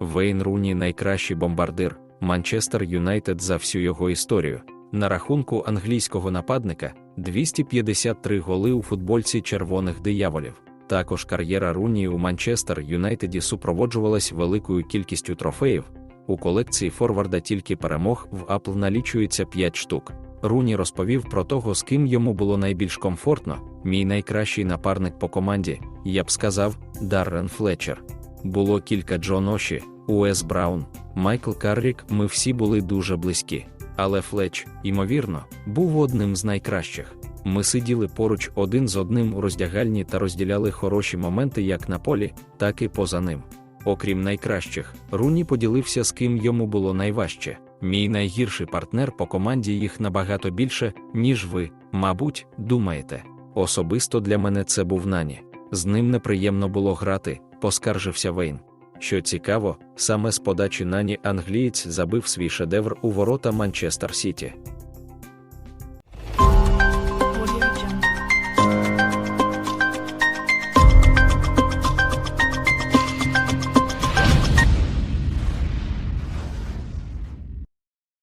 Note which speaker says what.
Speaker 1: Вейн Руні найкращий бомбардир, Манчестер Юнайтед за всю його історію. На рахунку англійського нападника 253 голи у футбольці червоних дияволів. Також кар'єра Руні у Манчестер Юнайтеді супроводжувалась великою кількістю трофеїв. У колекції Форварда тільки перемог в Апл налічується 5 штук. Руні розповів про того, з ким йому було найбільш комфортно. Мій найкращий напарник по команді, я б сказав, Даррен Флетчер. Було кілька Джон Оші, Уес Браун, Майкл Каррік, ми всі були дуже близькі. Але Флетч, ймовірно, був одним з найкращих. Ми сиділи поруч один з одним у роздягальні та розділяли хороші моменти як на полі, так і поза ним. Окрім найкращих, Руні поділився з ким йому було найважче. Мій найгірший партнер по команді їх набагато більше, ніж ви, мабуть, думаєте. Особисто для мене це був Нані. З ним неприємно було грати, поскаржився Вейн. Що цікаво, саме з подачі Нані англієць забив свій шедевр у ворота Манчестер Сіті.